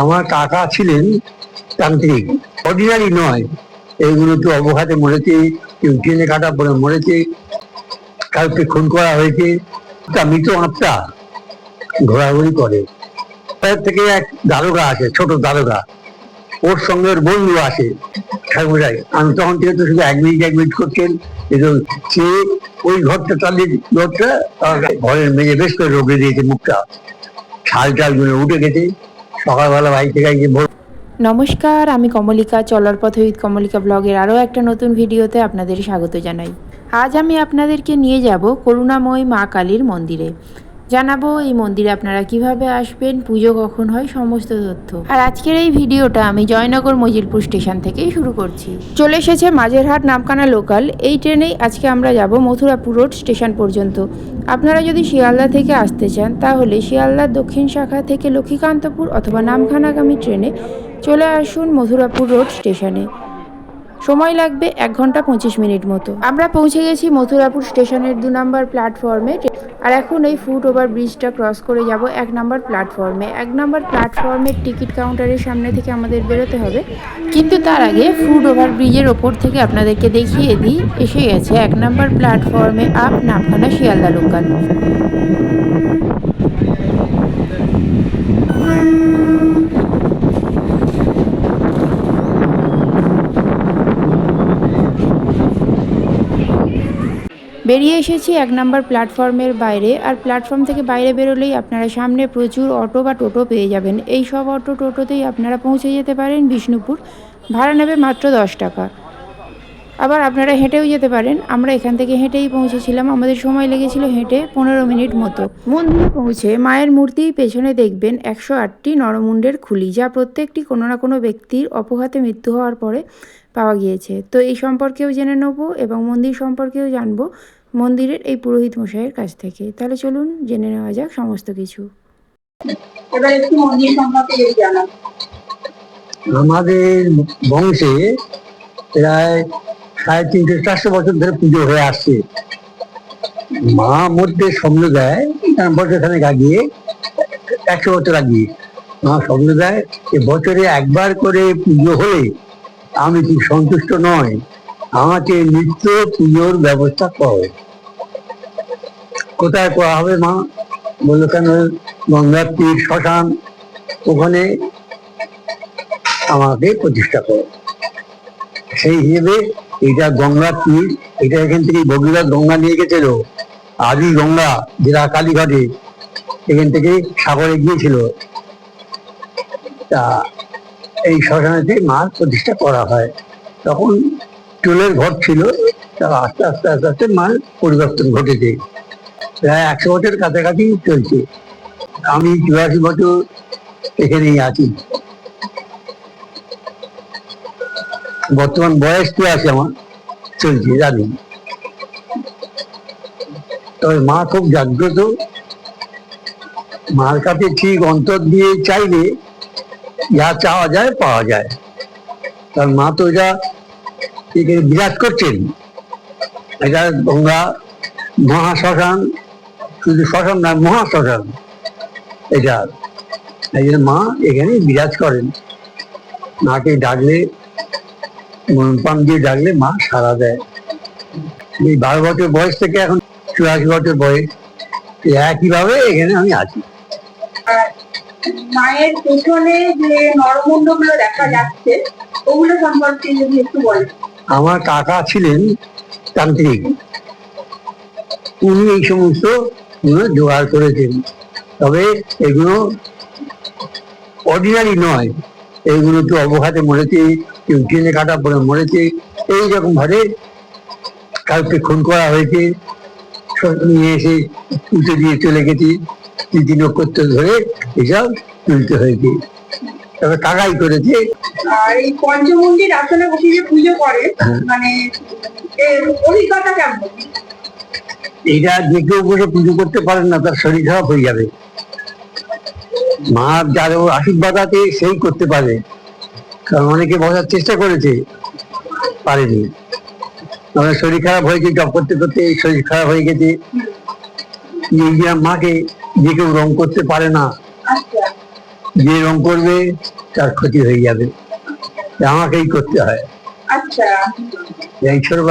আমার কাকা ছিলেন তান্ত্রিক। অর্ডিনারি নয়। এইগুলো তো অবঘাতে মরেছে, কেউ ট্রেনে কাটা পড়ে মরেছে, কাউকে খুন করা হয়েছে। তা মৃত আত্মা ঘোরাঘুরি করে। তার থেকে এক দারোগা আছে ছোট দারোগা। ওর সঙ্গে ওর বন্ধু আসে ঠাকুরাই আমি তখন থেকে তো শুধু এক মিনিট এক মিনিট করছেন কিন্তু সে ওই ঘরটা চালিয়ে ঘরটা ঘরের মেঝে বেশ করে রোগে দিয়েছে মুখটা। ছাল টালগুলো উঠে গেছে। সকালবেলা ভোর নমস্কার, আমি কমলিকা, চলার পথ উইথ কমলিকা ব্লগের আরও একটা নতুন ভিডিওতে আপনাদের স্বাগত জানাই। আজ আমি আপনাদেরকে নিয়ে যাব করুণাময় মা কালীর মন্দিরে। জানাব এই মন্দিরে আপনারা কীভাবে আসবেন, পুজো কখন হয়, সমস্ত তথ্য। আর আজকের এই ভিডিওটা আমি জয়নগর মজিলপুর স্টেশন থেকেই শুরু করছি। চলে এসেছে মাঝেরহাট নামখানা লোকাল, এই ট্রেনেই আজকে আমরা যাব মথুরাপুর রোড স্টেশন পর্যন্ত। আপনারা যদি শিয়ালদা থেকে আসতে চান, তাহলে শিয়ালদার দক্ষিণ শাখা থেকে লক্ষ্মীকান্তপুর অথবা নামখানাগামী ট্রেনে চলে আসুন মথুরাপুর রোড স্টেশনে। সময় লাগবে এক ঘণ্টা পঁচিশ মিনিট মতো। আমরা পৌঁছে গেছি মথুরাপুর স্টেশনের দু নম্বর প্ল্যাটফর্মে। আর এখন এই ফুট ওভার ব্রিজটা ক্রস করে যাব এক নম্বর প্ল্যাটফর্মে। এক নম্বর প্ল্যাটফর্মের টিকিট কাউন্টারের সামনে থেকে আমাদের বেরোতে হবে। কিন্তু তার আগে ফুট ওভার ব্রিজের ওপর থেকে আপনাদেরকে দেখিয়ে দিই, এসে গেছে এক নম্বর প্ল্যাটফর্মে আপ নামখানা শিয়ালদা লোকাল। বেরিয়ে এসেছি এক নম্বর প্ল্যাটফর্মের বাইরে, আর প্ল্যাটফর্ম থেকে বাইরে বেরোলেই আপনারা সামনে প্রচুর অটো বা টোটো পেয়ে যাবেন। এই সব অটো টোটোতেই আপনারা পৌঁছে যেতে পারেন বিষ্ণুপুর। ভাড়া নেবে মাত্র দশ টাকা। আবার আপনারা হেঁটেও যেতে পারেন। আমরা এখান থেকে হেঁটেই পৌঁছেছিলাম। আমাদের সময় লেগেছিল হেঁটে পনেরো মিনিট মতো। মন্দিরে পৌঁছে মায়ের মূর্তির পেছনে দেখবেন একশো আটটি নরমুণ্ডের খুলি, যা প্রত্যেকটি কোনো না কোনো ব্যক্তির অপঘাতে মৃত্যু হওয়ার পরে পাওয়া গিয়েছে। তো এই সম্পর্কেও জেনে নেব এবং মন্দির সম্পর্কেও জানব মন্দিরের এই পুরোহিত মশাইয়ের কাছ থেকে। তাহলে চলুন জেনে নেওয়া যাক সমস্ত কিছু। এবার একটু মন্দির সম্পর্কে যদি আমাদের বংশে প্রায় সাড়ে তিনশো চারশো বছর ধরে পুজো হয়ে আসছে। মা মধ্যে স্বপ্ন দেয় বছর খানেক আগিয়ে একশো বছর আগিয়ে। মা স্বপ্ন দেয় বছরে একবার করে পুজো হলে আমি ঠিক সন্তুষ্ট নয় আমাকে নিত্য পুজোর ব্যবস্থা করো। কোথায় করা হবে মা? বলল, কেন গঙ্গার তীর শ্মশান ওখানে আমাকে প্রতিষ্ঠা করো। সেই হিসেবে এটা গঙ্গার তীর, এটা এখান থেকে ভগীরথ গঙ্গা নিয়ে গেছিল। আদি গঙ্গা যেটা কালীঘাটে, এখান থেকে সাগরে গিয়েছিল। তা এই শ্মশানেতে মার প্রতিষ্ঠা করা হয়। তখন চুলের ঘর ছিল, তা আস্তে আস্তে আস্তে আস্তে মার পরিবর্তন ঘটেছে। প্রায় একশো বছর কাছাকাছি চলছে। আমি চুরাশি বছর এখানেই আছি। বর্তমান বয়স তো আছে আমার, চলছে, জানি। তবে মা খুব জাগ্রত। মার কাছে ঠিক অন্তর দিয়ে চাইলে যা চাওয়া যায়, পাওয়া যায়। তার মা তো এটা বিরাজ করছেন। এটা গঙ্গা মহাশ্মশান, শুধু শ্মশান না, মহাশ্মশান। এটা এই জন্য মা এখানে বিরাজ করেন। মাকে ডাকলে মনপান দিয়ে ডাকলে মা সারা দেয়। এই বারো বছর বয়স থেকে এখন চুরাশি বছর বয়স। একইভাবে এখানে আমি আছি। মায়ের পেছনে যে নরমুণ্ডগুলো দেখা যাচ্ছে, ওগুলো সম্পর্কে যদি একটু বলেন। আমার কাকা ছিলেন তান্ত্রিক। উনি এই সমস্ত জোগাড় করেছেন। তবে এগুলো অর্ডিনারি নয়। এইগুলো তো অবঘাতে মরেছে, কেউ ট্রেনে কাটা পড়ে মরেছে। এইরকম ভাবে কাউকে খুন করা হয়েছে। নিয়ে এসে উঠে দিয়ে চলে গেছে। তিথি নক্ষত্র ধরে এসব তুলতে হয়েছে। তবে কাকাই করেছে। এই পঞ্চমন্দির আসনে বসে যে পুজো করে হ্যাঁ। মানে অভিজ্ঞতা কেমন? এটা যে কেউ বসে পুজো করতে পারেন না তার শরীর খারাপ হয়ে যাবে। মা যার আশীর্বাদ আছে সেই করতে পারে। কারণ অনেকে বসার চেষ্টা করেছে পারেনি। আমার শরীর খারাপ হয়েছে জব করতে করতে শরীর খারাপ হয়ে গেছে। মাকে যে কেউ রং করতে পারে না যে রং করবে তার ক্ষতি হয়ে যাবে। আমাকেই করতে হয়। আচ্ছা।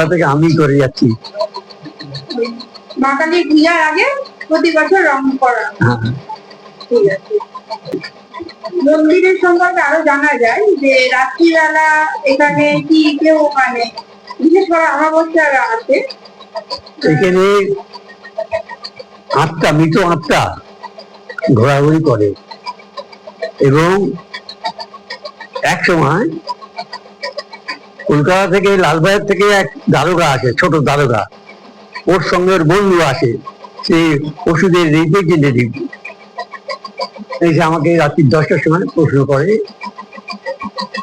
থেকে আমি করে যাচ্ছি। মা পূজার আগে প্রতি বছর রং করা। হ্যাঁ। ঠিক আছে। মন্দিরের সম্পর্কে আরও জানা যায় যে রাত্রিবেলা এখানে কি কেউ মানে বিশেষ করে অমাবস্যা আছে। এখানে আত্মা মৃত আত্মা ঘোরাঘুরি করে। এবং এক সময় কলকাতা থেকে, লালবাজার থেকে এক দারোগা আছে ছোট দারোগা। ওর সঙ্গে ওর বন্ধু আসে, সে ওষুধের রিপ্রেজেন্টেটিভ এসে আমাকে রাত্রি দশটার সময় প্রশ্ন করে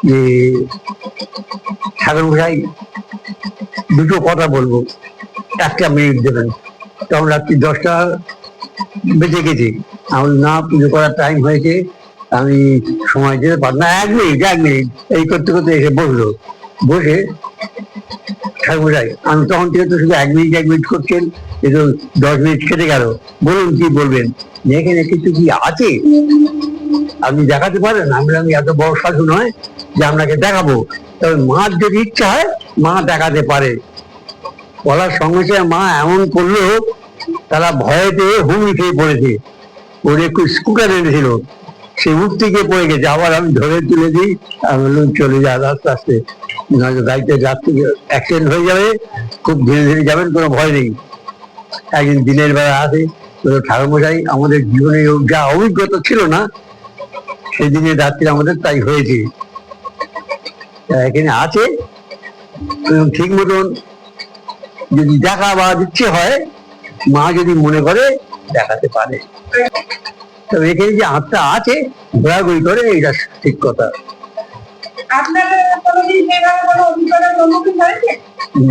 যে ঠাকুর মশাই দুটো কথা বলব, একটা মিনিট দেবেন। তখন রাত্রি দশটা বেঁচে গেছে। আমার না পুজো করার টাইম হয়েছে, আমি সময় দিতে পার, না, এক মিনিট এক মিনিট এই করতে করতে এসে বসল। বসে ঠাকুরাই আমি তখন থেকে তো শুধু এক মিনিট এক মিনিট করছেন এই দশ মিনিট কেটে গেল। বলুন কি বলবেন? এখানে কিছু কি আছে? আপনি দেখাতে পারেন? আমি আমি এত বড় সাধু নয় যে আপনাকে দেখাবো। তবে মার যদি ইচ্ছা হয়, মা দেখাতে পারে। বলার সঙ্গে সঙ্গে মা এমন করল, তারা ভয়ে পেয়ে হুমড়ি খেয়ে পড়েছে। ওর একটু স্কুটার এনেছিল, সে উঠতে গিয়ে পড়ে গেছে। আবার আমি ধরে তুলে দিই আমি বললাম, চলে যা আস্তে আস্তে। গাড়িতে যাত্রী অ্যাক্সিডেন্ট হয়ে যাবে, খুব ধীরে ধীরে যাবেন, কোনো ভয় নেই। একদিন দিনের বেলা আসে বলল ঠাকুরমশাই, আমাদের জীবনে যা অভিজ্ঞতা ছিল না, সেদিনে রাত্রি আমাদের তাই হয়েছে। এখানে আছে ঠিক মতন যদি দেখা বা ইচ্ছে হয় মা যদি মনে করে দেখাতে পারে। তবে এখানে যে আত্মা আছে ঘোরাঘুরি করে এটা ঠিক কথা।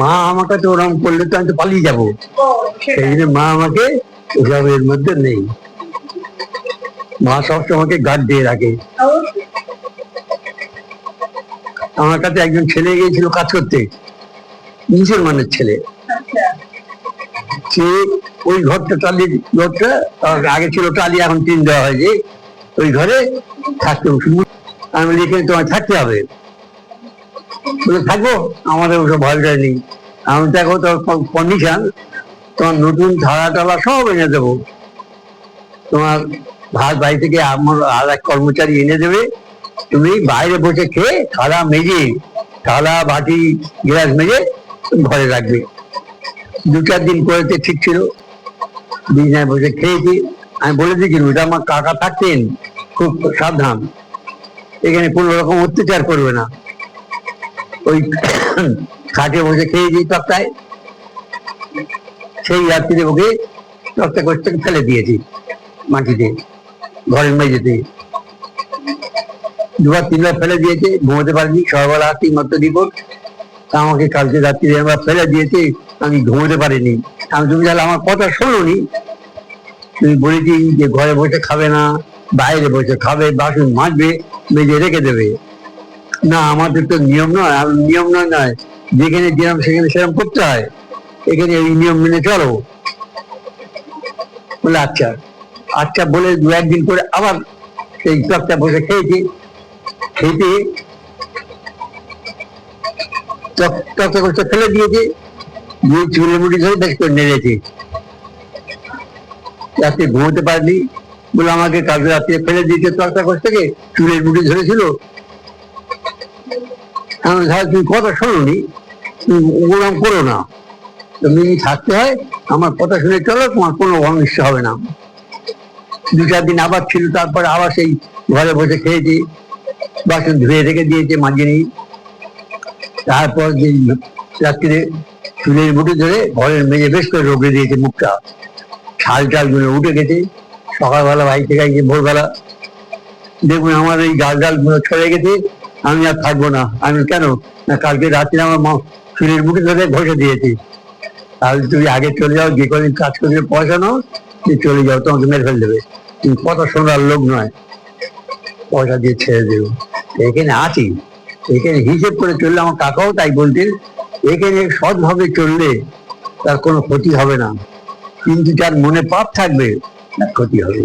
মা আমাকে তো করলে তো আমি তো পালিয়ে যাব। সেই জন্য মা আমাকে মধ্যে নেই। মা সবসময় আমাকে গার্ড দিয়ে রাখে। আমার কাছে একজন ছেলে গিয়েছিল কাজ করতে। মুসলমানের ছেলে। সে ওই ঘরটা টালির ঘরটা আগে ছিল টালি, এখন টিন দেওয়া হয়েছে ওই ঘরে থাকতে আমি বলি, এখানে তোমায় থাকতে হবে। থাকব? আমাদের ওসব ভয় টয় নেই। আমি দেখো তোর কন্ডিশন তোমার নতুন থালা টালা সব এনে দেবো। তোমার ভাত বাড়ি থেকে আমার আর এক কর্মচারী এনে দেবে। তুমি বাইরে বসে খেয়ে থালা মেজে, থালা, বাটি, গ্লাস মেজে ঘরে রাখবে। দু চার দিন করেছে ঠিক ছিল। বিছানায় বসে খেয়েছি। আমি বলে দিয়েছি ওটা আমার কাকা থাকতেন, খুব সাবধান। এখানে কোনো রকম অত্যাচার করবে না। ওই খাটে বসে খেয়েছি তক্তায়। সেই রাত্রিতে ওকে তক্তা করতে ফেলে দিয়েছি মাটিতে, ঘরের মেঝেতে। দুবার, তিনবার ফেলে দিয়েছে, ঘুমোতে পারিনি, সকালবেলা আসতেই মাত্র রিপোর্ট আমাকে কালকে রাত্রি আমার ফেলে দিয়েছে। আমি ঘুমোতে পারিনি। আমি তুমি তাহলে আমার কথা শোনোনি? তুমি বলেছি যে ঘরে বসে খাবে না, বাইরে বসে খাবে, বাসন মাজবে মেজে রেখে দেবে। না আমাদের তো নিয়ম নয়। নিয়ম নয় নয়, যেখানে যেরকম সেখানে সেরকম করতে হয়। এখানে এই নিয়ম মেনে চলো। বলে আচ্ছা। আচ্ছা বলে দু একদিন করে আবার সেই টকটা বসে খেয়েছি। খেতে টকটা করতে ফেলে দিয়েছে। চুলে ধরে করে নেড়েছে রাতে ঘুমোতে বলে আমাকে কালকে রাত্রে ফেলে দিয়েছে তর্কা করতে থেকে চুলের মুড়ি ধরেছিল। আমি তুমি কথা শোনোনি। তুমি ওরকম করো না। তুমি থাকতে হয়, আমার কথা শুনে চলো, তোমার কোনো অনিষ্ট হবে না। দু চার দিন আবার ছিল, তারপরে আবার সেই ঘরে বসে খেয়েছি। বাসন ধুয়ে রেখে দিয়েছে মাঝিনি তারপর যে রাত্রিরে চুলের মুঠি ধরে ঘরের মেঝে বেশ করে রোগড়ে দিয়েছে মুখটা। ছাল টালগুলো উঠে গেছে। সকালবেলা থেকে গিয়ে ভোরবেলা। দেখুন আমার এই গাল গালগুলো ছড়ে গেছে, আমি আর থাকব না। আমি কেন? না কালকে রাত্রে আমার মা চুলের মুঠি ধরে ঘষে দিয়েছি। তাহলে তুমি আগে চলে যাও, যে কদিন কাজ করবে, পয়সা নাও, তুমি চলে যাও, তোমাকে মেরে ফেল দেবে। তুমি কথা শোনার লোক নয়। পয়সা দিয়ে ছেড়ে দেবো। এখানে আছি। এখানে হিসেব করে চললে আমার কাকাও তাই বলতেন এখানে সৎভাবে চললে তার কোনো ক্ষতি হবে না। কিন্তু যার মনে পাপ থাকবে, তার ক্ষতি হবে।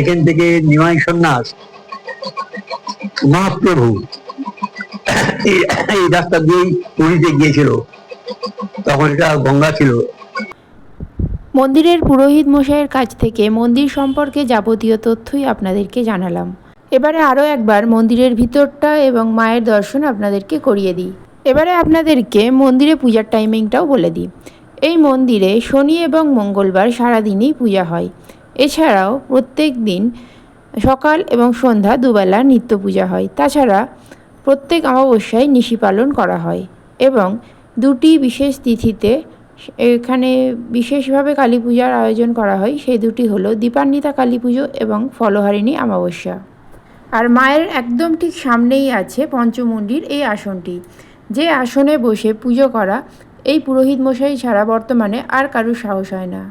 এখান থেকে নিমাই সন্ন্যাস, মহাপ্রভু, এই- রাস্তা দিয়েই পুরীতে গিয়েছিল। তখন এটা গঙ্গা ছিল। মন্দিরের পুরোহিত মশাইয়ের কাছ থেকে মন্দির সম্পর্কে যাবতীয় তথ্যই আপনাদেরকে জানালাম। এবারে আরও একবার মন্দিরের ভিতরটা এবং মায়ের দর্শন আপনাদেরকে করিয়ে দিই। এবারে আপনাদেরকে মন্দিরে পূজার টাইমিংটাও বলে দিই। এই মন্দিরে শনি এবং মঙ্গলবার সারাদিনই পূজা হয়। এছাড়াও প্রত্যেক দিন সকাল এবং সন্ধ্যা দুবেলা নিত্য পূজা হয়। তাছাড়া প্রত্যেক অমাবস্যায় নিশি পালন করা হয় এবং দুটি বিশেষ তিথিতে এখানে বিশেষভাবে কালী পূজার আয়োজন করা হয়। সেই দুটি হলো দীপান্বিতা কালী পুজো এবং ফলহারিণী অমাবস্যা। আর মায়ের একদম ঠিক সামনেই আছে পঞ্চমুণ্ডির এই আসনটি। যে আসনে বসে পুজো করা, এই পুরোহিত মশাই ছাড়া বর্তমানে আর কারুর সাহস হয় না।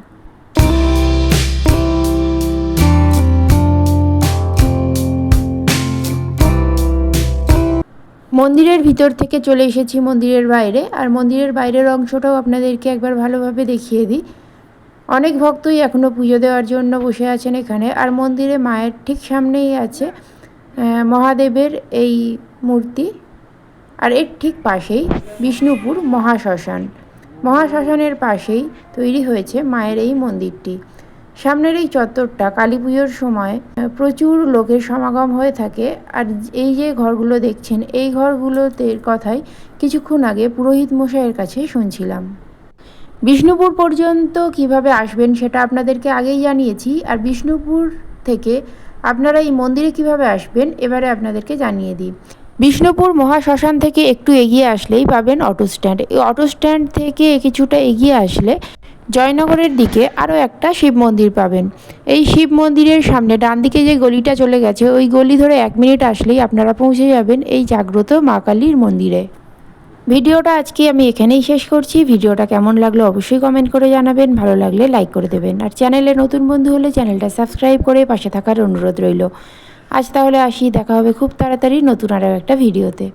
মন্দিরের ভিতর থেকে চলে এসেছি মন্দিরের বাইরে, আর মন্দিরের বাইরের অংশটাও আপনাদেরকে একবার ভালোভাবে দেখিয়ে দিই। অনেক ভক্তই এখনও পুজো দেওয়ার জন্য বসে আছেন এখানে, আর মন্দিরে মায়ের ঠিক সামনেই আছে মহাদেবের এই মূর্তি। আর এর ঠিক পাশেই বিষ্ণুপুর মহাশ্মশান। মহাশ্মশানের পাশেই তৈরি হয়েছে মায়ের এই মন্দিরটি। সামনের এই চত্বরটা কালী পুজোর সময় প্রচুর লোকের সমাগম হয়ে থাকে আর এই যে ঘরগুলো দেখছেন, এই ঘরগুলোতে কথাই কিছুক্ষণ আগে পুরোহিত মশাইয়ের কাছে শুনছিলাম। বিষ্ণুপুর পর্যন্ত কীভাবে আসবেন সেটা আপনাদেরকে আগেই জানিয়েছি আর বিষ্ণুপুর থেকে আপনারা এই মন্দিরে কীভাবে আসবেন, এবারে আপনাদেরকে জানিয়ে দিই। বিষ্ণুপুর মহাশ্মশান থেকে একটু এগিয়ে আসলেই পাবেন অটো স্ট্যান্ড। এই অটো স্ট্যান্ড থেকে কিছুটা এগিয়ে আসলে জয়নগরের দিকে আরও একটা শিব মন্দির পাবেন। এই শিব মন্দিরের সামনে ডান দিকে যে গলিটা চলে গেছে, ওই গলি ধরে এক মিনিট আসলেই আপনারা পৌঁছে যাবেন এই জাগ্রত মা কালীর মন্দিরে। ভিডিওটা আজকে আমি এখানেই শেষ করছি। ভিডিওটা কেমন লাগল অবশ্যই কমেন্ট করে জানাবেন। ভালো লাগলে লাইক করে দেবেন। আর চ্যানেলে নতুন বন্ধু হলে চ্যানেলটা সাবস্ক্রাইব করে পাশে থাকার অনুরোধ রইল। আজ তাহলে আসি দেখা হবে খুব তাড়াতাড়ি নতুন আরও একটা ভিডিওতে।